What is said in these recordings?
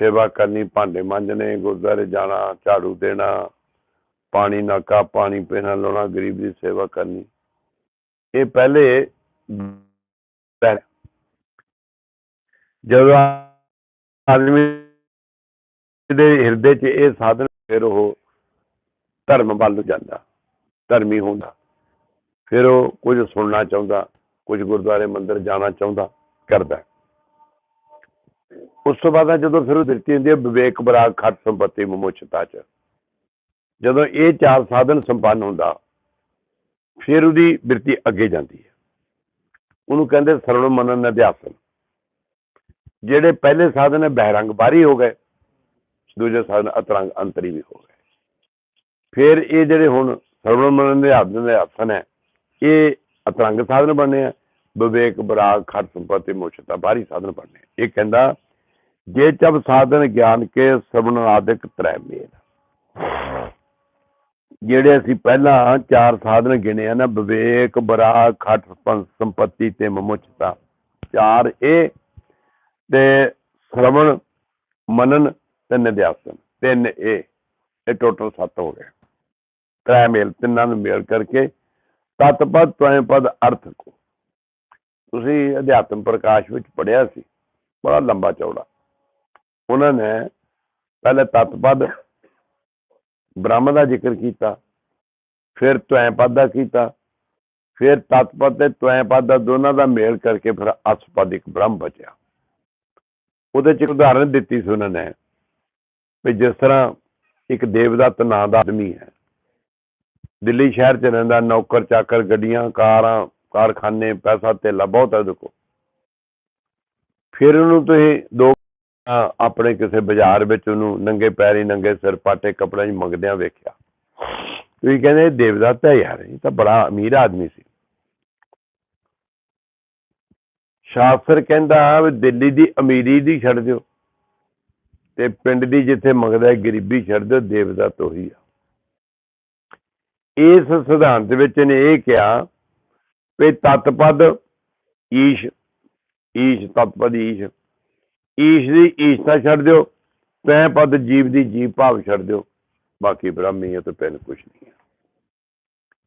ਸੇਵਾ ਕਰਨੀ, ਭਾਂਡੇ ਮਾਂਜਣੇ, ਗੁਰਦੁਆਰੇ ਜਾਣਾ, ਝਾੜੂ ਦੇਣਾ, ਪਾਣੀ ਨਾਕਾ, ਪਾਣੀ ਪੀਣਾ, ਲਾਉਣਾ, ਗਰੀਬ ਦੀ ਸੇਵਾ ਕਰਨੀ। ਇਹ ਪਹਿਲੇ ਜਦੋਂ ਆਦਮੀ ਦੇ ਹਿਰਦੇ 'ਚ ਇਹ ਸਾਧਨ ਫਿਰ ਉਹ ਧਰਮ ਵੱਲ ਜਾਂਦਾ, ਧਰਮੀ ਹੁੰਦਾ। ਫਿਰ ਉਹ ਕੁਝ ਸੁਣਨਾ ਚਾਹੁੰਦਾ, ਕੁਝ ਗੁਰਦੁਆਰੇ ਮੰਦਿਰ ਜਾਣਾ ਚਾਹੁੰਦਾ, ਕਰਦਾ। ਉਸ ਤੋਂ ਬਾਅਦ ਜਦੋਂ ਫਿਰ ਉਹ ਦਿੱਤੀ ਹੁੰਦੀ ਹੈ ਵਿਵੇਕ ਬਰਾਗ ਖੱਟ ਸੰਪਤੀ ਮਮੋਚਤਾ ਚ। ਜਦੋਂ ਇਹ ਚਾਰ ਸਾਧਨ ਸੰਪੰਨ ਹੁੰਦਾ, ਫਿਰ ਉਹਦੀ ਬਿਰਤੀ ਅੱਗੇ ਜਾਂਦੀ ਹੈ। ਉਹਨੂੰ ਕਹਿੰਦੇ ਸਰਵਣ ਮਨਨ ਅਧਿਆਸਨ ਜਿਹੜੇ ਪਹਿਲੇ ਸਾਧਨ ਹੈ, ਬਹਿਰੰਗ ਬਾਹਰੀ ਹੋ ਗਏ, ਦੂਜੇ ਸਾਧਨ ਅਤਰੰਗ ਅੰਤਰੀ ਵੀ ਹੋ ਗਏ। ਫਿਰ ਇਹ ਜਿਹੜੇ ਹੁਣ ਸਰਵਣ ਮਨਨ ਦੇ ਆਸਨ ਦੇ ਆਸਨ ਹੈ, ਇਹ ਅਤਰੰਗ ਸਾਧਨ ਬਣਨੇ ਆ, ਵਿਵੇਕ ਬਰਾਗ ਖੱਟ ਸੰਪਤੀ ਮੋਚਤਾ ਬਾਹਰੀ ਸਾਧਨ ਬਣਨੇ ਇਹ ਕਹਿੰਦਾ ਜੇ ਜਬ ਸਾਧਨ ਗਿਆਨ ਕੇ ਸਭਨ ਆਦਿਕ ਤ੍ਰੈ ਮੇਲ। ਜਿਹੜੇ ਅਸੀਂ ਪਹਿਲਾਂ ਚਾਰ ਸਾਧਨ ਗਿਣੇ ਆ ਨਾ, ਵਿਵੇਕ ਬਰਾ ਖੱਟ ਸੰਪਤੀ ਤੇ ਮਮੁਚਤਾ ਚਾਰ ਇਹ ਤੇ ਸ਼ਰਵਣ, ਮਨਨ ਤੇ ਨਿਧਿਆਸਨ ਤਿੰਨ ਇਹ ਇਹ ਟੋਟਲ ਸੱਤ ਹੋ ਗਏ। ਤ੍ਰੈ ਮੇਲ, ਤਿੰਨਾਂ ਨੂੰ ਮੇਲ ਕਰਕੇ ਤਤਪਦ ਪਦ ਅਰਥ ਕੋ। ਤੁਸੀਂ ਅਧਿਆਤਮ ਪ੍ਰਕਾਸ਼ ਵਿੱਚ ਪੜਿਆ ਸੀ, ਬੜਾ ਲੰਬਾ ਚੌੜਾ। ਉਹਨਾਂ ਨੇ ਪਹਿਲੇ ਤਤਪਦ ਬ੍ਰਹਮ ਦਾ ਜ਼ਿਕਰ ਕੀਤਾ, ਫਿਰ ਤਵੈ ਦਾ ਕੀਤਾ, ਫਿਰ ਤਤਪਦ ਤੇ ਤਵੈ ਦਾ ਦੋਨਾਂ ਦਾ ਮੇਲ ਕਰਕੇ ਫਿਰ ਅਸਪਦ ਇੱਕ ਬ੍ਰਹਮ ਬਚਿਆ। ਉਹਦੇ ਚ ਇੱਕ ਦਿੱਤੀ ਸੀ ਉਹਨਾਂ ਨੇ ਵੀ ਜਿਸ ਤਰ੍ਹਾਂ ਇੱਕ ਦੇਵਦੱਤ ਨਾਂ ਦਾ ਆਦਮੀ ਹੈ। ਦਿੱਲੀ ਸ਼ਹਿਰ ਚ ਰਹਿੰਦਾ, ਨੌਕਰ, ਚਾਕਰ, ਗੱਡੀਆਂ, ਕਾਰਾਂ, ਕਾਰਖਾਨੇ, ਪੈਸਾ, ਧੇਲਾ, ਬਹੁਤ ਹੈ ਉਹਦੇ ਫਿਰ ਉਹਨੂੰ ਤੁਸੀਂ ਦੋ ਆਪਣੇ ਕਿਸੇ ਬਾਜ਼ਾਰ ਵਿੱਚ ਉਹਨੂੰ ਨੰਗੇ ਪੈਰੀ, ਨੰਗੇ ਸਿਰ ਪਾਟੇ ਕੱਪੜਿਆਂ 'ਚ ਮੰਗਦਿਆਂ ਵੇਖਿਆ। ਤੁਸੀਂ ਕਹਿੰਦੇ ਇਹ ਦੇਵਦੱਤ ਹੈ ਯਾਰ, ਇਹ ਤਾਂ ਬੜਾ ਅਮੀਰ ਆਦਮੀ ਸੀ। ਸ਼ਾਸਤਰ ਕਹਿੰਦਾ, ਵੀ ਦਿੱਲੀ ਦੀ ਅਮੀਰੀ ਦੀ ਛੱਡ ਦਿਓ। ਤੇ ਪਿੰਡ ਦੀ ਜਿੱਥੇ ਮੰਗਦਾ ਗਰੀਬੀ ਛੱਡ ਦਿਓ, ਦੇਵਦੱਤ ਉਹੀ ਆ। ਇਸ ਸਿਧਾਂਤ ਵਿੱਚ ਨੇ ਇਹ ਕਿਹਾ ਵੀ ਤਤਪਦ ਈਸ਼ ਈਸ਼ ਤਤਪਦ ਈਸ਼। ਈਸ਼ ਦੀ ਈਸ਼ਤਾ ਛੱਡ ਦਿਓ, ਤੈ ਪਦ ਜੀਵ ਦੀ ਜੀਵ ਭਾਵ ਛੱਡ ਦਿਓ। ਬਾਕੀ ਬ੍ਰਹਮੀ ਹੈ ਤੇ ਪੈਨ ਕੁਛ ਨਹੀਂ ਹੈ।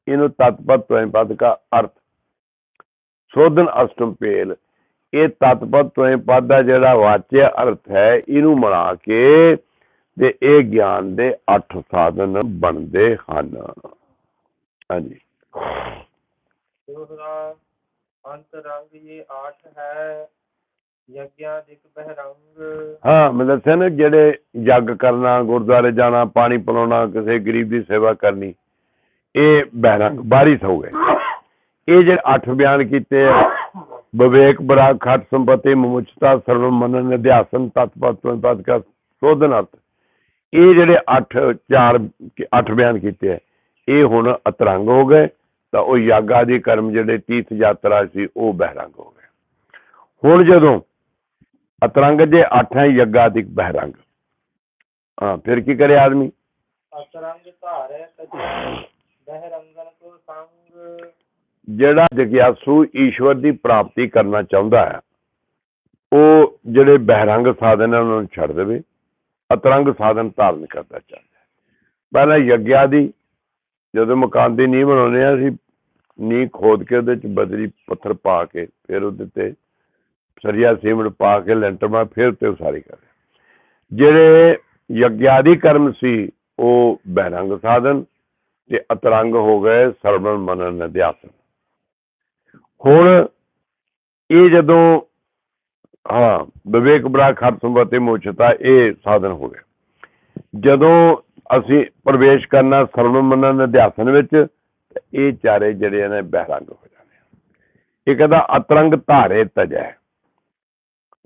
ਇਹਨੂੰ ਤਤਪਦ ਤੈ ਪਦ ਦਾ ਅਰਥ। ਸੋਧਨ ਅਸ਼ਟਮ ਪੇਲ ਇਹ ਤਤਪਦ ਤੈ ਪਦ ਦਾ ਜਿਹੜਾ ਵਾਚਿਆ ਅਰਥ ਹੈ, ਇਹਨੂੰ ਮਿਲਾ ਕੇ ਤੇ ਇਹ ਗਿਆਨ ਦੇ ਅੱਠ ਸਾਧਨ ਬਣਦੇ ਹਨ। ਹਾਂਜੀ। ਦੂਸਰਾ ਅੰਤਰੰਗ ਇਹ 8 ਹੈ। ਹਾਂ, ਮੈਂ ਦੱਸਿਆ ਨਾ ਜਿਹੜੇ ਯੱਗ ਕਰਨਾ, ਗੁਰਦੁਆਰੇ ਜਾਣਾ, ਪਾਣੀ ਪਿਲਾਉਣਾ, ਕਿਸੇ ਗਰੀਬ ਦੀ ਸੇਵਾ ਕਰਨੀ, ਇਹ ਬਹਿਰੰਗ ਬਾਰਿਸ਼ ਹੋ। ਗਏ ਇਹ ਜਿਹੜੇ ਅੱਠ ਬਿਆਨ ਕੀਤੇ ਆ, ਵਿਵੇਕ ਬਰਾ ਖਟ, ਸੰਪਤੀ ਮੁਚਤਾ ਸਰਵ ਮਨਨ ਅਧਿਆਸਨ ਤਤਪਤ ਪਦ ਕਾ ਇਹ ਜਿਹੜੇ ਅੱਠ, ਚਾਰ, ਅੱਠ ਬਿਆਨ ਕੀਤੇ ਆ, ਇਹ ਹੁਣ ਅਤਰੰਗ ਹੋ ਗਏ, ਤਾਂ ਉਹ ਯਾਗਾ ਆਦਿ ਕਰਮ ਜਿਹੜੇ ਤੀਰਥ ਯਾਤਰਾ ਸੀ, ਉਹ ਬਹਿਰੰਗ ਹੋ ਗਏ। ਹੁਣ ਜਦੋਂ ਅਤਰੰਗ ਜੇ ਅੱਠ ਹੈ ਯੱਗਾਦਿਕ ਬਹਿਰੰਗ ਹਾਂ ਫਿਰ ਕੀ ਕਰੇ ਆਦਮੀ अतरंग धारे तजे बहरंगन को संग ਜਿਹੜਾ ਜਗਿਆਸੂ ਈਸ਼ਵਰ ਦੀ ਪ੍ਰਾਪਤੀ ਕਰਨਾ ਚਾਹੁੰਦਾ ਹੈ ਉਹ ਜਿਹੜੇ ਬਹਿਰੰਗ ਸਾਧਨ ਹੈ ਉਹਨਾਂ ਨੂੰ ਛੱਡ ਦੇਵੇ ਅਤਰੰਗ ਸਾਧਨ ਧਾਰਨ ਕਰਦਾ ਚਾਹੁੰਦਾ ਹੈ ਪਹਿਲਾਂ ਯੱਗਿਆ ਦੀ ਜਦੋਂ ਮਕਾਨ ਦੀ ਨੀਂਹ ਬਣਾਉਂਦੇ ਆ ਅਸੀਂ ਨੀਂਹ ਖੋਦ ਕੇ ਉਹਦੇ ਚ ਬਦਰੀ ਪੱਥਰ ਪਾ ਕੇ ਫਿਰ ਉਹਦੇ ਤੇ ਸਰੀਆ ਸੀਮਿੰਟ ਪਾ ਕੇ ਲੈਂਟਰ ਮਾ ਫਿਰ ਤੇ ਉਸਾਰੀ ਕਰ ਜਿਹੜੇ ਯੱਗਿਆਦੀ ਕਰਮ ਸੀ, ਉਹ ਬਹਿਰੰਗ ਸਾਧਨ ਤੇ ਅਤਰੰਗ ਹੋ ਗਏ ਸਰਵਣ ਮਨਨ ਅਧਿਆਸਨ ਹੁਣ ਇਹ ਜਦੋਂ, ਹਾਂ, ਵਿਵੇਕ ਬੜਾ ਖਰ ਸੰਬਤੇ ਮੋਚਤਾ, ਇਹ ਸਾਧਨ ਹੋ ਗਿਆ। ਜਦੋਂ ਅਸੀਂ ਪ੍ਰਵੇਸ਼ ਕਰਨਾ ਸਰਵਣ ਮਨਨ ਅਧਿਆਸਨ ਵਿੱਚ, ਤੇ ਇਹ ਚਾਰੇ ਜਿਹੜੇ ਨੇ ਬਹਿਰੰਗ ਹੋ ਜਾਣੇ ਇਹ ਕਹਿੰਦਾ ਅਤਰੰਗ ਧਾਰੇ ਤਜੈ।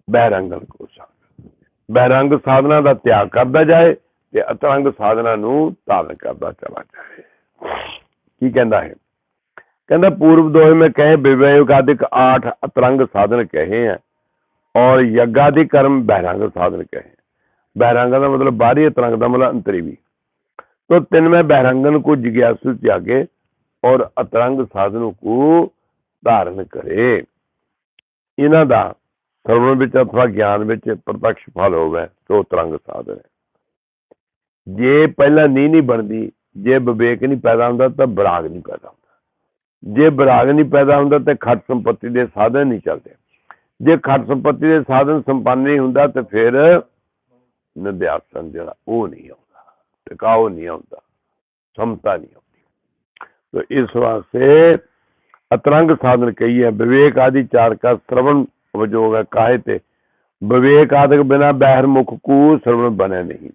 ਬੈਰੰਗ ਕੋ ਸਾਧ ਬੈਰੰਗ ਸਾਧਨਾ ਦਾ ਤਿਆਗ ਕਰਦਾ ਜਾਏ ਤੇ ਅਤਰੰਗ ਸਾਧਨਾ ਨੂੰ ਧਾਰਨ ਕਰਦਾ ਚਲਾ ਜਾਏ। ਕੀ ਕਹਿੰਦਾ ਹੈ ਕਹਿੰਦਾ, ਪੂਰਬ ਦੋਹੇ ਮੈਂ ਕਹੇ ਵਿਵੇਕਾਦਿਕ ਆਠ ਅਤਰੰਗ ਸਾਧਨ ਕਹੇ ਆ ਔਰ ਯਗਾਦਿਕ ਕਰਮ ਬਹਿਰੰਗ ਸਾਧਨ ਕਹੇ। ਬਹਿਰੰਗ ਦਾ ਮਤਲਬ ਬਾਹਰੀ, ਅਤਰੰਗ ਦਾ ਮਤਲਬ ਅੰਤਰੀ ਵੀ। ਤੋ ਤਿੰਨ ਮੈਂ ਬਹਿਰੰਗਨ ਕੋ ਜਿਗਿਆਸੂ ਤਿਆਗੇ ਔਰ ਅਤਰੰਗ ਸਾਧਨ ਕੋ ਧਾਰਨ ਕਰੇ। ਇਹਨਾਂ ਦਾ ਸਰਵਣ ਵਿੱਚ ਅਥਵਾ ਗਿਆਨ ਵਿੱਚ ਪ੍ਰਤੱਖ ਫਲ ਹੋਵੇ ਸੋ ਤਰੰਗ ਸਾਧਨ ਹੈ। ਜੇ ਪਹਿਲਾਂ ਨਹੀਂ ਨਹੀਂ ਬਣਦੀ, ਜੇ ਵਿਵੇਕ ਨਹੀਂ ਪੈਦਾ ਹੁੰਦਾ ਤਾਂ ਬਰਾਗ ਨਹੀਂ ਪੈਦਾ ਹੁੰਦਾ। ਜੇ ਬਰਾਗ ਨਹੀਂ ਪੈਦਾ ਹੁੰਦਾ ਤਾਂ ਖੱਟ ਸੰਪਤੀ ਦੇ ਸਾਧਨ ਨਹੀਂ ਚੱਲਦੇ। ਜੇ ਖੱਟ ਸੰਪਤੀ ਦੇ ਸਾਧਨ ਸੰਪੰਨ ਨਹੀਂ ਹੁੰਦਾ ਤੇ ਫਿਰ ਨਿਧਿਆਸਨ ਜਿਹੜਾ ਉਹ ਨਹੀਂ ਆਉਂਦਾ ਟਿਕਾਓ ਨਹੀਂ ਆਉਂਦਾ, ਸਮਤਾ ਨਹੀਂ ਆਉਂਦੀ। ਤਾਂ ਇਸ ਵਾਸਤੇ ਅਤਰੰਗ ਸਾਧਨ ਕਹੀਏ, ਵਿਵੇਕ ਆਦਿ ਚਾਰ ਕਾ ਸ਼ਰਵਣ ਵਜੋਗ ਹੈ ਕਾਹੇ ਤੇ? ਵਿਵੇਕ ਆਦਿਕ ਬਿਨਾ ਬਹਿਰਮੁਖ ਕੂ ਸ਼ਰਵਣ ਬਣੇ ਨਹੀਂ।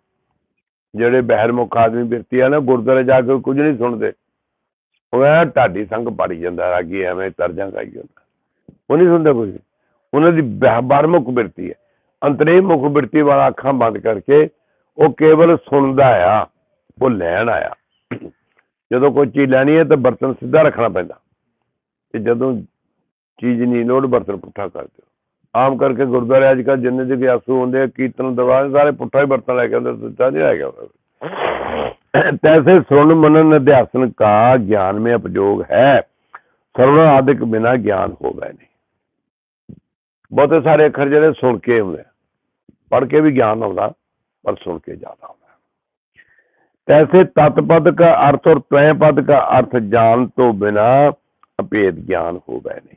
ਜਿਹੜੇ ਬਹਿਰਮੁਖ ਆਦਮੀ ਬਿਰਤੀ ਆ ਨਾ, ਗੁਰਦੁਆਰੇ ਜਾ ਕੇ ਕੁਝ ਨਹੀਂ ਸੁਣਦੇ। ਉਹ ਐ ਢਾਡੀ ਸੰਗ ਪੜੀ ਜਾਂਦਾ, ਰਾਗੀ ਐਵੇਂ ਤਰਜਾਂ ਗਾਈ ਜਾਂਦਾ। ਉਹ ਨਹੀਂ ਸੁਣਦਾ ਕੁਝ। ਉਹਨਾਂ ਦੀ ਬਹਿ- ਬਾਹਰਮੁਖ ਬਿਰਤੀ ਹੈ। ਅੰਤਰੇ ਮੁਖ ਬਿਰਤੀ ਵਾਲਾ ਅੱਖਾਂ ਬੰਦ ਕਰਕੇ ਉਹ ਕੇਵਲ ਸੁਣਦਾ ਆ, ਉਹ ਲੈਣ ਆਇਆ। ਜਦੋਂ ਕੋਈ ਚੀਜ਼ ਲੈਣੀ ਹੈ ਤਾਂ ਬਰਤਨ ਸਿੱਧਾ ਰੱਖਣਾ ਪੈਂਦਾ। ਤੇ ਜਦੋਂ ਚੀਜ਼ ਨਹੀਂ ਲੋੜ ਬਰਤਨ ਪੁੱਠਾ ਕਰ ਦਿਓ। ਆਮ ਕਰਕੇ ਗੁਰਦੁਆਰੇ ਅੱਜ ਕੱਲ ਜਿੰਨੇ ਦੇ ਗਿਆਸੂ ਹੁੰਦੇ ਆ, ਕੀਰਤਨ, ਦਰਬਾਰ, ਸਾਰੇ ਪੁੱਠਾ ਹੀ ਵਰਤਨ ਲੈ ਕੇ ਆਉਂਦੇ ਸੱਚਾ ਨਹੀਂ ਹੈਗਾ ਤੈਸੇ ਸੁਣ ਮਨਨ ਅਧਿਆਸਨ ਕਾ ਗਿਆਨ ਮੇ ਉਪਯੋਗ ਹੈ। ਸਰਵ ਆਦਿਕ ਬਿਨਾ ਗਿਆਨ ਹੋ ਗਏ ਨਹੀਂ। ਬਹੁਤੇ ਸਾਰੇ ਅੱਖਰ ਜਿਹੜੇ ਸੁਣ ਕੇ ਹੁੰਦੇ ਪੜ ਕੇ ਵੀ ਗਿਆਨ ਆਉਂਦਾ, ਪਰ ਸੁਣ ਕੇ ਜ਼ਿਆਦਾ ਆਉਂਦਾ। ਤੈਸੇ ਤਤ ਪਦ ਕਾ ਅਰਥ ਔਰ ਤੈ ਪਦ ਕਾ ਅਰਥ ਜਾਣ ਤੋਂ ਬਿਨਾ ਅਪੇਦ ਗਿਆਨ ਹੋ ਗਏ ਨਹੀਂ।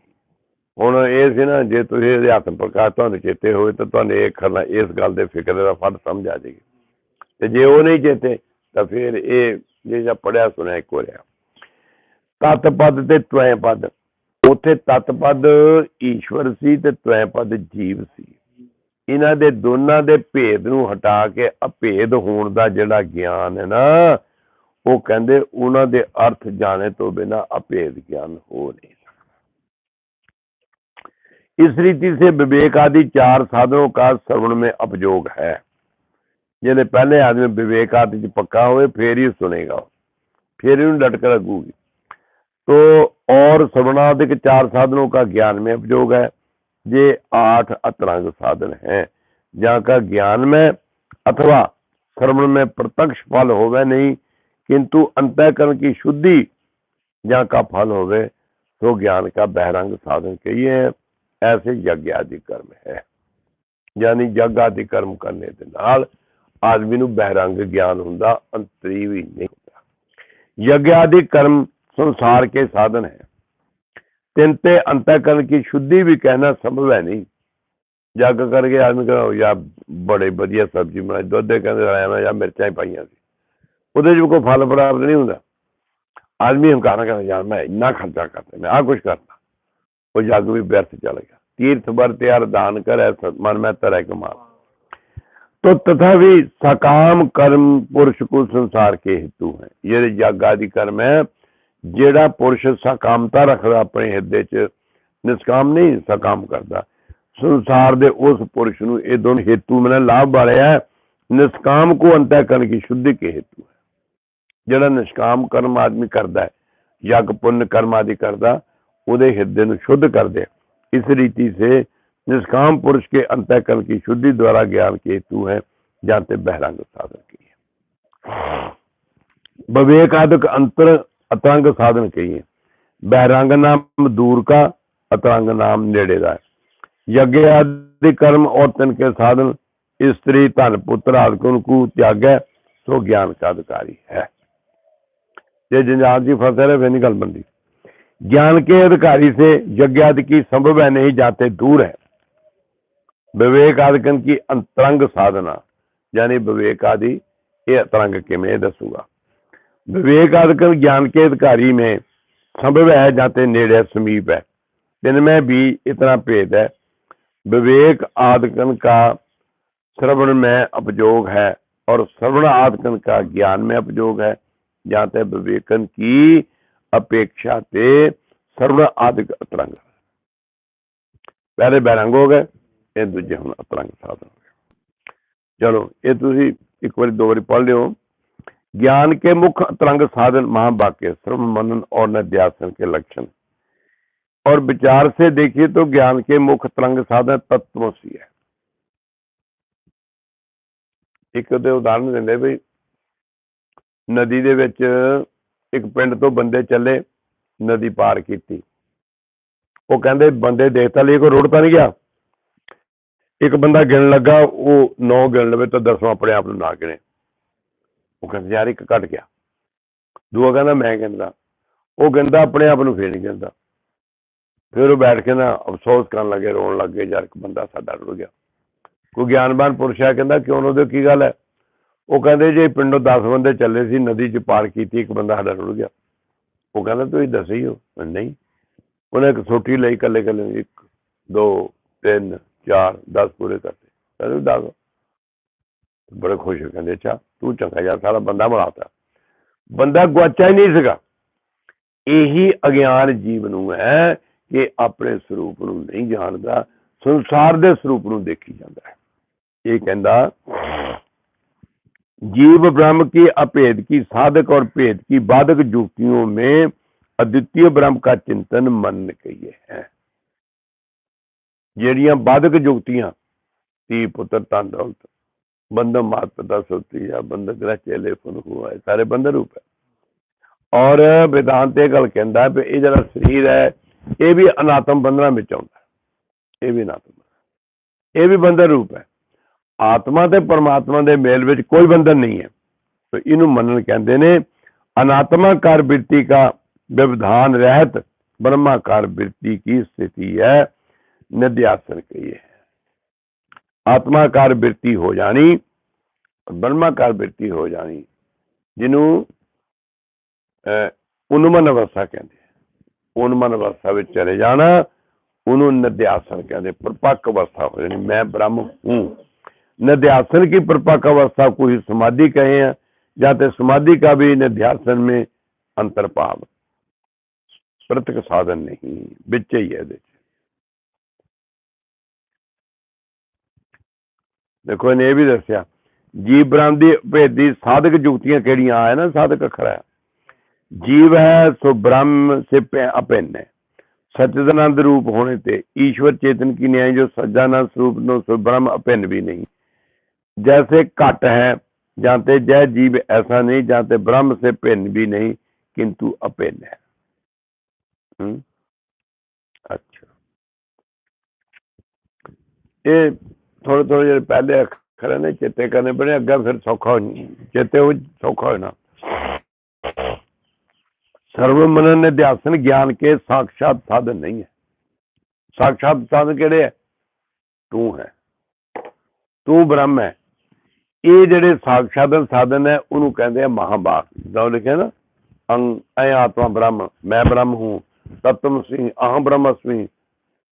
ਹੁਣ ਇਹ ਸੀ ਨਾ, ਜੇ ਤੁਸੀਂ ਇਹਦੇ ਹੱਥ ਪ੍ਰਕਾਰ ਤੁਹਾਨੂੰ ਚੇਤੇ ਹੋਵੇ ਤਾਂ ਤੁਹਾਨੂੰ ਇਹ ਖਰਨਾ ਇਸ ਗੱਲ ਦੇ ਫਿਕਰ ਦਾ ਫ਼ਰਕ ਸਮਝ ਆ ਜਾਏਗੀ। ਤੇ ਜੇ ਉਹ ਨਹੀਂ ਚੇਤੇ, ਤਾਂ ਫਿਰ ਇਹ ਜਿਹੜਾ ਪੜਿਆ ਸੁਣਿਆ ਇੱਕ ਹੋ ਰਿਹਾ। ਤਤ ਪਦ ਤੇ ਤ੍ਵੈ ਪਦ ਉਥੇ ਤਤ ਪਦ ਈਸ਼ਵਰ ਸੀ ਤੇ ਤ੍ਵੈ ਪਦ ਜੀਵ ਸੀ। ਇਹਨਾਂ ਦੇ ਦੋਨਾਂ ਦੇ ਭੇਦ ਨੂੰ ਹਟਾ ਕੇ ਅਭੇਦ ਹੋਣ ਦਾ ਜਿਹੜਾ ਗਿਆਨ ਹੈ ਨਾ, ਉਹ ਕਹਿੰਦੇ ਉਹਨਾਂ ਦੇ ਅਰਥ ਜਾਣੇ ਤੋਂ ਬਿਨਾ ਅਭੇਦ ਗਿਆਨ ਹੋ ਨਹੀਂ इस रीति से विवेक आदि चार साधनों का श्रवण में उपयोग है ਜਿਹਦੇ ਪਹਿਲੇ ਆਦਮੀ ਵਿਵੇਕ ਆਦਿ ਚ ਪੱਕਾ ਹੋਵੇ ਫੇਰ ਹੀ ਸੁਣੇਗਾ ਉਹ। फिर ही लटक लगूगी तो और श्रवणादिक चार साधनों का ज्ञान में उपयोग है ये आठ अतरंग साधन हैं जहाँ का ज्ञान में अथवा श्रवण में प्रत्यक्ष फल होवे नहीं किंतु अंतःकरण की शुद्धि जहाँ का फल होवे तो ज्ञान का बहरंग साधन कहिए हैं ऐसे यज्ञ आदि कर्म है यानी यज्ञ आदि कर्म करने ਦੇ ਨਾਲ ਆਦਮੀ ਨੂੰ ਬਹਿਰੰਗ ਗਿਆਨ ਹੁੰਦਾ ਅੰਤਰੀ ਵੀ ਨਹੀਂ ਹੁੰਦਾ यज्ञ आदि कर्म संसार के साधन है तिनते अंतःकरण की शुद्धि भी कहना संभव है नहीं ਜੱਗ ਕਰਕੇ ਆਦਮੀ ਕਹਿੰਦਾ ਯਾ ਬੜੇ ਵਧੀਆ ਸਬਜ਼ੀ ਬਣਾਈ ਦੁੱਧ ਦੇ ਕਹਿੰਦੇ ਆਇਆ ਮੈਂ ਜਾਂ ਮਿਰਚਾਂ ਹੀ ਪਾਈਆਂ ਸੀ ਉਹਦੇ 'ਚ ਕੋਈ ਫਲ ਪ੍ਰਾਪਤ ਨਹੀਂ ਹੁੰਦਾ ਆਦਮੀ ਹੰਕਾਰਾ ਕਹਿੰਦਾ ਯਾਰ ਮੈਂ ਇੰਨਾ ਖਰਚਾ ਕਰਦਾ ਮੈਂ ਆ ਕੁਝ ਕਰਦਾ ਉਹ ਜੱਗ ਵੀ ਵਿਅਰਥ ਚਲਾ ਗਿਆ ਤੀਰਥ ਵਰ ਤਿਆਰ ਦਾਨ ਕਰੈ ਮਨ ਮੈਂ ਤਰੈ ਕਮਾਲ तो तथा भी सकाम कर्म पुरुष को संसार के हेतु है ये जग आदि कर्म है ਜਿਹੜਾ ਪੁਰਸ਼ ਸਕਾਮਤਾ ਰੱਖਦਾ ਆਪਣੇ ਹਿਰਦੇ 'ਚ ਨਿਸਕਾਮ ਨਹੀਂ ਸਕਾਮ ਕਰਦਾ ਸੰਸਾਰ ਦੇ ਉਸ ਪੁਰਸ਼ ਨੂੰ ਇਹ ਦੋਨੋਂ ਹੇਤੂ ਮਨ ਲਾਭ ਵਾਲੇ ਹੈ ਨਿਸਕਾਮ ਕੋ ਅੰਤःਕਰਨ ਕੀ ਸ਼ੁੱਧੀ ਕੇ ਹੇਤੂ ਹੈ ਜਿਹੜਾ ਨਿਸ਼ਕਾਮ ਕਰਮ ਆਦਮੀ ਕਰਦਾ ਹੈ ਯਗ ਪੁੰਨ ਕਰਮ ਆਦि ਕਰਦਾ ਉਹਦੇ ਹਿਰਦੇ ਨੂੰ ਸ਼ੁੱਧ ਕਰਦੇ ਇਸ ਰੀਤੀ ਸੇ निष्काम पुरुष के अंतःकरण की शुद्धि द्वारा ज्ञान के हेतु है जानते बहरंग साधन की विवेक आदक अंतर अतरंग साधन कहिए बहरंग नाम दूर का अतरंग नाम नेड़े का है यज्ञ आदि कर्म और तिनके साधन स्त्री धन पुत्र आदि उनको त्याग है तो ज्ञान का अधिकारी है ये जंजाल जी फंसे रहे फिर नहीं गल बनती ज्ञान के अधिकारी से यज्ञ आदि की संभव है नहीं जाते दूर है। विवेक आदिकन की अंतरंग साधना, यानी विवेक आदि ये अंतरंग के में दसूँगा। विवेक आदिकन ज्ञान के अधिकारी में संभव है जाते नेड़े समीप है। इनमें भी इतना भेद है। विवेक आदिकन का श्रवण में उपयोग है और श्रवण आदिकन का ज्ञान में उपयोग है। जाते विवेकन की अपेक्षा ते श्रवण आदिक अतरंग पहले बैरंग हो गए ਇਹ ਦੂਜੇ ਹੁਣ ਅਤਰੰਗ ਸਾਧਨ ਹੋ ਗਏ ਚਲੋ ਇਹ ਤੁਸੀਂ ਇੱਕ ਵਾਰੀ ਦੋ ਵਾਰੀ ਪੜ੍ਹ ਲਿਓ ज्ञान के मुख्य अतरंग साधन महावाक्य श्रम मनन और निध्यासन के लक्षण और विचार से देखिए तो ज्ञान के मुख्य अतरंग साधन तत्वसी है ਇੱਕ ਉਹਦੇ ਉਦਾਹਰਨ ਦਿੰਦੇ ਵੀ ਨਦੀ ਦੇ ਵਿੱਚ ਇੱਕ ਪਿੰਡ ਤੋਂ ਬੰਦੇ ਚੱਲੇ, ਨਦੀ ਪਾਰ ਕੀਤੀ। ਉਹ ਕਹਿੰਦੇ, ਬੰਦੇ ਦੇਖ ਤਾਂ ਲਈ ਕੋਈ ਰੁੜ ਤਾਂ ਨਹੀਂ ਗਿਆ? ਇੱਕ ਬੰਦਾ ਗਿਣ ਲੱਗਾ, ਉਹ 9 ਗਿਣ ਲਵੇ ਤਾਂ 10ਵਾਂ ਆਪਣੇ ਆਪ ਨੂੰ ਨਾ ਗਿਣੇ। ਉਹ ਕਹਿੰਦਾ, ਯਾਰ, ਇੱਕ ਘਟ ਗਿਆ। ਦੂਆ ਕਹਿੰਦਾ, ਮੈਂ ਗਿਣਦਾ। ਉਹ ਗਿਣਦਾ, ਆਪਣੇ ਆਪ ਨੂੰ ਫੇਰ ਨਹੀਂ ਗਿਣਦਾ। ਫਿਰ ਉਹ ਬੈਠ ਕੇ ਨਾ ਅਫਸੋਸ ਕਰਨ ਲੱਗੇ, ਰੋਣ ਲੱਗੇ ਯਾਰ, ਇੱਕ ਬੰਦਾ ਸਾਡਾ ਰੁੜ ਗਿਆ। ਕੋਈ ਗਿਆਨਵਾਨ ਪੁਰਸ਼ ਆ, ਕਹਿੰਦਾ, ਕਿਉਂ ਉਹਦੇ ਕੀ ਗੱਲ ਹੈ? ਉਹ ਕਹਿੰਦੇ ਜੇ ਪਿੰਡੋਂ 10 ਬੰਦੇ ਚੱਲੇ ਸੀ, ਨਦੀ 'ਚ ਪਾਰ ਕੀਤੀ, ਇੱਕ ਬੰਦਾ ਸਾਡਾ ਰੁੜ ਗਿਆ। ਉਹ ਕਹਿੰਦਾ ਤੁਸੀਂ ਦੱਸੇ ਹੀ? ਹੋ ਨਹੀਂ। ਉਹਨੇ ਇੱਕ ਸੋਟੀ ਲਈ ਕੱਲੇ ਕੱਲੇ ਇੱਕ, ਦੋ, ਤਿੰਨ, ਚਾਰ 10 ਪੂਰੇ ਕਰਤੇ। ਕਹਿੰਦੇ 10 ਬੜੇ ਖੁਸ਼ ਹੋ ਕਹਿੰਦੇ, ਅੱਛਾ, ਤੂੰ ਚੰਗਾ ਯਾਰ ਸਾਰਾ ਬੰਦਾ ਬਣਾਤਾ। ਬੰਦਾ ਗੁਆਚਾ ਹੀ ਨਹੀਂ ਸੀਗਾ। ਇਹੀ ਅਗਿਆਨ ਜੀਵ ਨੂੰ ਹੈ ਕਿ ਆਪਣੇ ਸਰੂਪ ਨੂੰ ਨਹੀਂ ਜਾਣਦਾ, ਸੰਸਾਰ ਦੇ ਸਰੂਪ ਨੂੰ ਦੇਖੀ ਜਾਂਦਾ ਹੈ। ਇਹ ਕਹਿੰਦਾ जीव ब्रह्म की अभेद की साधक और भेद की बाधक युक्तियों में अद्वितीय ब्रह्म का चिंतन मन कहिए है ਜਿਹੜੀਆਂ ਬਾਧਕ ਜੁਗਤੀਆਂ ਤੀ ਪੁੱਤਰ ਤਨ ਦੌਲਤ ਬੰਧਮ ਮਾਤ ਪਿਤਾ ਸੁਤੀ ਜਾਂ ਬੰਧਕ ਗ੍ਰਹ ਚੇਲੇ ਫਨ ਹੁਆ ਹੈ ਸਾਰੇ ਬੰਧਨ ਰੂਪ ਹੈ ਔਰ ਵਿਦਾਂਤ ਇਹ ਗੱਲ ਕਹਿੰਦਾ ਵੀ ਇਹ ਜਿਹੜਾ ਸਰੀਰ ਹੈ ਇਹ ਵੀ ਅਨਾਤਮ ਬੰਧਨਾਂ ਵਿੱਚ ਆਉਂਦਾ ਹੈ। ਇਹ ਵੀ ਅਨਾਤਮ ਇਹ ਵੀ ਬੰਧਨ ਰੂਪ ਹੈ ਆਤਮਾ ਤੇ ਪਰਮਾਤਮਾ ਦੇ ਮੇਲ ਵਿੱਚ ਕੋਈ ਬੰਧਨ ਨਹੀਂ ਹੈ तो ਇਹਨੂੰ ਮੰਨਣ ਕਹਿੰਦੇ ਨੇ ਅਨਾਤਮਾਕਾਰ ਬਿਰਤੀ का व्यवधान रहत ब्रह्माकार वृत्ति की स्थिति है निध्यासन कहिए ਆਤਮਾਕਾਰ ਬਿਰਤੀ ਹੋ ਜਾਣੀ ਬ੍ਰਹਮਾਕਾਰ ਬਿਰਤੀ ਹੋ ਜਾਣੀ ਜਿਹਨੂੰ ਅਹ, ਉਨਮਨ ਅਵਸਥਾ ਕਹਿੰਦੇ ਆ। ਉਨਮਨ ਅਵਸਥਾ ਵਿੱਚ ਚਲੇ ਜਾਣਾ ਉਹਨੂੰ ਨਿਧਿਆਸਨ ਕਹਿੰਦੇ ਪਰਪੱਕ ਅਵਸਥਾ ਹੋ ਜਾਣੀ ਮੈਂ ਬ੍ਰਹਮ ਹੂੰ निध्यासन की परिपक्व अवस्था को ही समाधि कहे हैं जाते समाधि का भी निध्यासन में अंतर्भाव प्रत्यक साधन नहीं बिच ही है ਇਹਦੇ 'ਚ। ਦੇਖੋ ਇਹਨੇ ਇਹ ਵੀ ਦੱਸਿਆ ਜੀਵ ਬ੍ਰਹਮ ਦੀ ਭੇਦ ਦੀ ਸਾਧਕ ਜੁਗਤੀਆਂ ਕਿਹੜੀਆਂ ਆਇਆ ਨਾ ਸਾਧਕ ਅੱਖਰ ਹੈ जीव है सो ब्रह्म से पे- अभिन्न है सच्चिदानंद रूप होने से ईश्वर चेतन की न्याय जो सज्जानंद स्वरूप नो सो ब्रह्म अभिन्न भी नहीं जैसे घट है, जाते जय जीव ऐसा नहीं, जाते ब्रह्म से भिन्न भी नहीं, किंतु अभिन्न है। हम्म? अच्छा। ये थोड़े थोड़े जो पहले अक्षर ने चेते करने पड़े, अगर फिर सौखा चेते हो, सौखा होना। ने ध्यान ज्ञान के साक्षात साधन नहीं है। साक्षात साधन केड़े है? तू है। तू ब्रह्म है। ਇਹ ਜਿਹੜੇ ਸਾਖਸ਼ਾਦਨ ਸਾਧਨ ਹੈ, ਉਹਨੂੰ ਕਹਿੰਦੇ ਆ ਮਹਾਬਾਗ ਜਦੋਂ ਲਿਖਿਆ ਨਾ ਅੰਗ ਐ ਆਤਮਾ ਬ੍ਰਹਮ, ਮੈਂ ਬ੍ਰਹਮ ਹੂੰ, ਤਤਮ ਸਿੰਘ ਅਹੰ ਬ੍ਰਹਮਸਮੀ,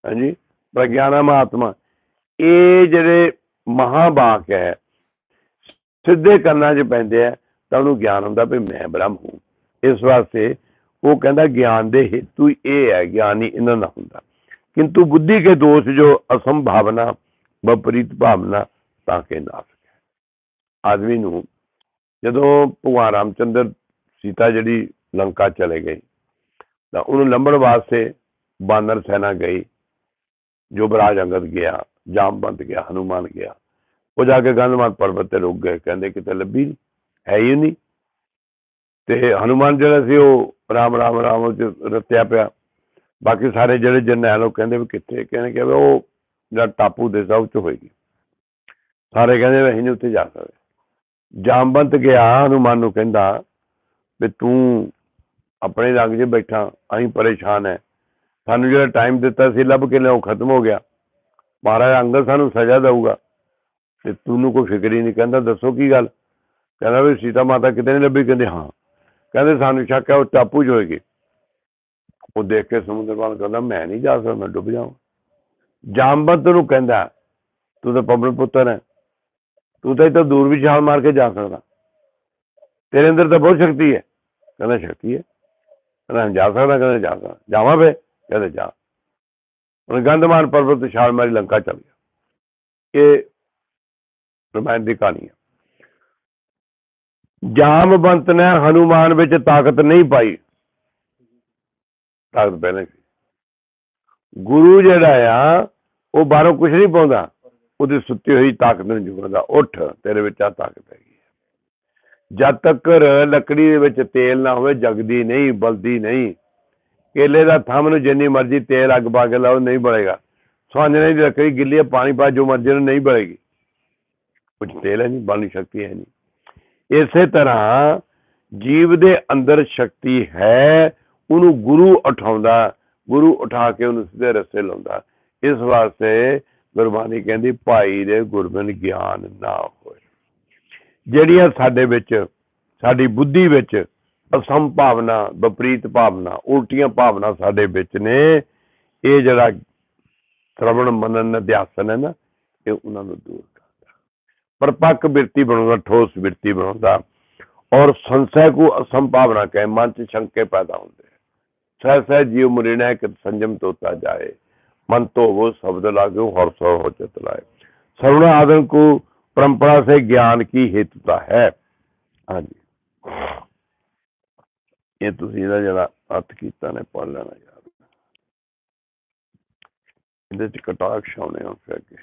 ਹਾਂਜੀ, ਪ੍ਰਗਿਆਨਮ ਆਤਮਾ। ਇਹ ਜਿਹੜੇ ਮਹਾਬਾਕ ਹੈ, ਸਿੱਧੇ ਕੰਨਾਂ 'ਚ ਪੈਂਦੇ ਆ, ਤਾਂ ਉਹਨੂੰ ਗਿਆਨ ਹੁੰਦਾ ਵੀ ਮੈਂ ਬ੍ਰਹਮ ਹੂੰ। ਇਸ ਵਾਸਤੇ ਉਹ ਕਹਿੰਦਾ, ਗਿਆਨ ਦੇ ਹੇਤੂ ਇਹ ਹੈ, ਗਿਆਨੀ ਇਹਨਾਂ ਦਾ ਹੁੰਦਾ। ਕਿੰਤੂ ਬੁੱਧੀ ਕੇ ਦੋਸ਼ ਜੋ ਅਸੰਭਾਵਨਾ ਬਪਰੀਤ ਭਾਵਨਾ, ਤਾਂ ਕੇ ਨਾਸ ਆਦਮੀ ਨੂੰ, ਜਦੋਂ ਭਗਵਾਨ ਰਾਮਚੰਦਰ ਸੀਤਾ ਜਿਹੜੀ ਲੰਕਾ ਚਲੇ ਗਏ, ਤਾਂ ਉਹਨੂੰ ਲੰਬਣ ਵਾਸਤੇ ਬਾਨਰ ਸੈਨਾ ਗਈ ਜੋ ਅੰਗਦ ਗਿਆ ਜਾਮਵੰਤ ਗਿਆ, ਹਨੂਮਾਨ ਗਿਆ। ਉਹ ਜਾ ਕੇ ਗੰਧਮਾਤ ਪਰਬਤ ਤੇ ਰੁਕ ਗਏ, ਕਹਿੰਦੇ ਕਿਤੇ ਲੱਭੀ ਨਹੀਂ ਹੈ ਹੀ ਨਹੀਂ। ਤੇ ਹਨੂਮਾਨ ਜਿਹੜਾ ਸੀ ਉਹ ਰਾਮ ਰਾਮ ਰਾਮ ਉਹ 'ਚ ਰਤਿਆ ਪਿਆ। ਬਾਕੀ ਸਾਰੇ ਜਿਹੜੇ ਜਰਨੈਲ ਉਹ ਕਹਿੰਦੇ ਵੀ ਕਿੱਥੇ, ਕਹਿੰਦੇ ਕਿ ਵੀ ਉਹ ਜਿਹੜਾ ਟਾਪੂ ਦੇ ਸਭ ਚ ਹੋਏਗੀ। ਸਾਰੇ ਕਹਿੰਦੇ ਵੀ ਅਸੀਂ ਨਹੀਂ ਉੱਥੇ ਜਾ ਸਕਦੇ। ਜਾਮਬੰਤ ਗਿਆ, ਹਨੂਮਾਨ ਨੂੰ ਕਹਿੰਦਾ ਵੀ ਤੂੰ ਆਪਣੇ ਰੰਗ 'ਚ ਬੈਠਾ, ਅਸੀਂ ਪਰੇਸ਼ਾਨ ਹੈ ਸਾਨੂੰ ਜਿਹੜਾ ਟਾਈਮ ਦਿੱਤਾ ਸੀ, ਲੱਭ ਕੇ ਲਿਆਓ, ਖਤਮ ਹੋ ਗਿਆ। ਮਹਾਰਾਜ ਅੰਗਦ ਸਾਨੂੰ ਸਜ਼ਾ ਦੇਊਗਾ। ਤੇ ਤੂੰ ਕੋਈ ਫਿਕਰ ਹੀ ਨਹੀਂ, ਕਹਿੰਦਾ ਦੱਸੋ ਕੀ ਗੱਲ? ਕਹਿੰਦਾ ਵੀ ਸੀਤਾ ਮਾਤਾ ਕਿਤੇ ਨਹੀਂ ਲੱਭੀ? ਕਹਿੰਦੇ ਹਾਂ। ਕਹਿੰਦੇ ਸਾਨੂੰ ਸ਼ੱਕ ਹੈ ਉਹ ਟਾਪੂ 'ਚ ਹੋਏਗੀ। ਉਹ ਦੇਖ ਕੇ ਸਮੁੰਦਰ ਵੱਲ ਕਹਿੰਦਾ, ਮੈਂ ਨਹੀਂ ਜਾ ਸਕਦਾ, ਮੈਂ ਡੁੱਬ ਜਾਵਾਂ। ਜਾਮਵੰਤ ਨੂੰ ਕਹਿੰਦਾ, ਤੂੰ ਤਾਂ ਪਵਨ ਪੁੱਤਰ ਹੈ ਤੂੰ ਤਾਂ ਇੱਥੇ ਦੂਰ ਵੀ ਛਾਲ ਮਾਰ ਕੇ ਜਾ ਸਕਦਾ। ਤੇਰੇ ਅੰਦਰ ਤਾਂ ਬਹੁਤ ਸ਼ਕਤੀ ਹੈ। ਕਹਿੰਦਾ ਸ਼ਕਤੀ ਹੈ। ਕਹਿੰਦਾ ਜਾ ਸਕਦਾ, ਕਹਿੰਦਾ ਜਾ ਸਕਦਾ। ਜਾਵਾਂ ਵੇ ਕਹਿੰਦਾ ਜਾ। ਉਹਨੇ ਗੰਧਮਾਨ ਪਰਬਤ ਤੇ ਛਾਲ ਮਾਰੀ ਲੰਕਾ ਚਲ ਗਿਆ। ਇਹ ਰਮਾਇਣ ਦੀ ਕਹਾਣੀ ਹੈ। ਜਾਮਵੰਤ ਨੇ ਹਨੂਮਾਨ ਵਿੱਚ ਤਾਕਤ ਨਹੀਂ ਪਾਈ। ਤਾਕਤ ਪਹਿਲਾਂ ਸੀ। ਗੁਰੂ ਜਿਹੜਾ ਆ, ਉਹ ਬਾਹਰੋਂ ਕੁਝ ਨਹੀਂ ਪਾਉਂਦਾ। ਉਹਦੀ ਸੁੱਤੀ ਹੋਈ ਤਾਕਤ ਨੂੰ ਜੁਗਦਾ ਉੱਠ, ਤੇਰੇ ਵਿੱਚ ਆ ਤਾਕਤ ਹੈਗੀ ਜਦ ਤੱਕ ਲੱਕੜੀ ਦੇ ਵਿੱਚ ਤੇਲ ਨਾ ਹੋਵੇ, ਜਗਦੀ ਨਹੀਂ, ਬਲਦੀ ਨਹੀਂ। ਕੇਲੇ ਦਾ ਥੰਮ ਨੂੰ ਜਿੰਨੀ ਮਰਜ਼ੀ ਤੇਲ ਅੱਗ ਪਾ ਕੇ ਲਾਓ, ਨਹੀਂ ਬਲੇਗਾ। ਸਵਾਂਜਣੇ ਦੀ ਲੱਕੜੀ ਗਿੱਲੀ ਹੈ, ਪਾਣੀ ਪਾ, ਜੋ ਮਰਜ਼ੀ ਨਾਲ ਨਹੀਂ ਬਲੇਗੀ। ਕੁਝ ਤੇਲ ਹੈ ਨਹੀਂ, ਬਣਨ ਸ਼ਕਤੀ ਹੈ ਨਹੀਂ। ਇਸੇ ਤਰ੍ਹਾਂ ਜੀਵ ਦੇ ਅੰਦਰ ਸ਼ਕਤੀ ਹੈ, ਉਹਨੂੰ ਗੁਰੂ ਉਠਾਉਂਦਾ, ਗੁਰੂ ਉਠਾ ਕੇ ਉਹਨੂੰ ਸਿੱਧੇ ਰਸਤੇ ਲਾਉਂਦਾ। ਇਸ ਵਾਸਤੇ ਗੁਰਬਾਣੀ ਕਹਿੰਦੀ, ਭਾਈ ਦੇ ਗੁਰਬਿਨ ਗਿਆਨ ਨਾ ਹੋਏ। ਜਿਹੜੀਆਂ ਸਾਡੇ ਵਿੱਚ, ਸਾਡੀ ਬੁੱਧੀ ਵਿੱਚ ਅਸੰਭਾਵਨਾ, ਵਿਪਰੀਤ ਭਾਵਨਾ, ਉਲਟੀਆਂ ਭਾਵਨਾ ਸਾਡੇ ਵਿੱਚ ਨੇ, ਇਹ ਜਿਹੜਾ ਸ਼ਰਵਣ, ਮਨਨ, ਅਧਿਆਸਨ ਹੈ ਨਾ, ਇਹ ਉਹਨਾਂ ਨੂੰ ਦੂਰ ਕਰਦਾ। ਪਰਪੱਕ ਬਿਰਤੀ ਬਣਾਉਂਦਾ, ਠੋਸ ਬਿਰਤੀ ਬਣਾਉਂਦਾ, ਔਰ ਸੰਸੈ ਕੋ ਅਸੰਭਾਵਨਾ ਕਹੇ, ਮਨ ਚ ਸ਼ੰਕੇ ਪੈਦਾ ਹੁੰਦੇ। ਸਹਿ ਸਹਿ ਜੀਵ ਮੁਰਿਣਾ ਕਿ ਸੰਜਮ ਤੋਤਾ ਜਾਏ। मन तो वो शब्द लागू हर्ष हो चित लाए श्रवण आदन को परंपरा से ज्ञान की हेतुता है हाँ जी ਇਹ ਤੁਸੀਂ ਇਹਦਾ ਜਿਹੜਾ ਅਰਥ ਕੀਤਾ ਨੇ ਪੜ ਲੈਣਾ ਯਾਰ ਇਹਦੇ ਚ ਕਟਾਕਸ਼ ਆਉਣੇ ਆ ਫਿਰ ਅੱਗੇ